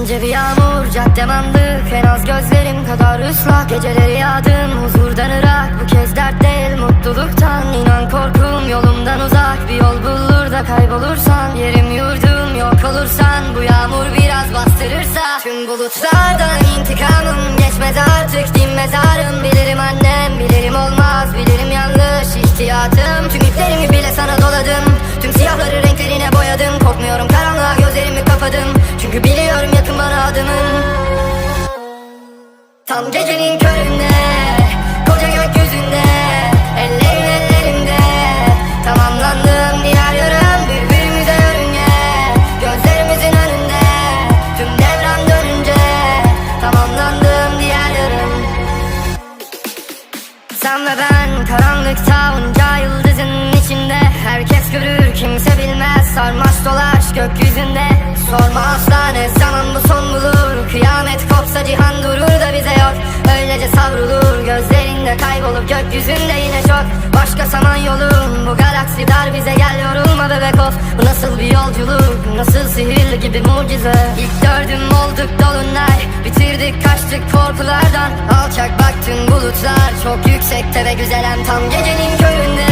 İnce bir yağmur caddem andık En az gözlerim kadar ıslak. Geceleri yağdım huzurdan ırak. Bu kez dert değil mutluluktan. İnan korkum yolumdan uzak. Bir yol bulur da kaybolursan. Yerim yurdum yok olursan. Bu yağmur biraz bastırırsa. Tüm bulutlardan intikamım Geçmez artık. Din mezarım Bilirim annem. Bilirim olmaz Bilirim yanlış ihtiyatım. Tüm iplerimi bile sana doladım. Tüm siyahları renklerine boyadım. Korkmuyorum karanlığa gözlerimi kapadım. Çünkü biliyorum bana adımın Tam gecenin köründe Koca gökyüzünde Ellerin ellerimde Tamamlandım diğer yarım Birbirimize yörünge. Gözlerimizin önünde Tüm devran dönünce. Tamamlandım diğer yarım. Sen ve ben karanlıkta onca yıldızın içinde. Herkes görür kimse bilmez. Sarmaş dolaş gökyüzünde. Sorma asla ne zaman bu son bulur Öylece savrulur gözlerinde kaybolup gökyüzünde yine çok. Başka saman yolum bu galaksi dar bize gel yorulma bebek of Bu nasıl bir yolculuk nasıl sihirli gibi mucize? İlk gördüm olduk dolunay bitirdik kaçtık korkulardan. Alçak baktın bulutlar çok yüksekte ve güzelen tam gecenin köründe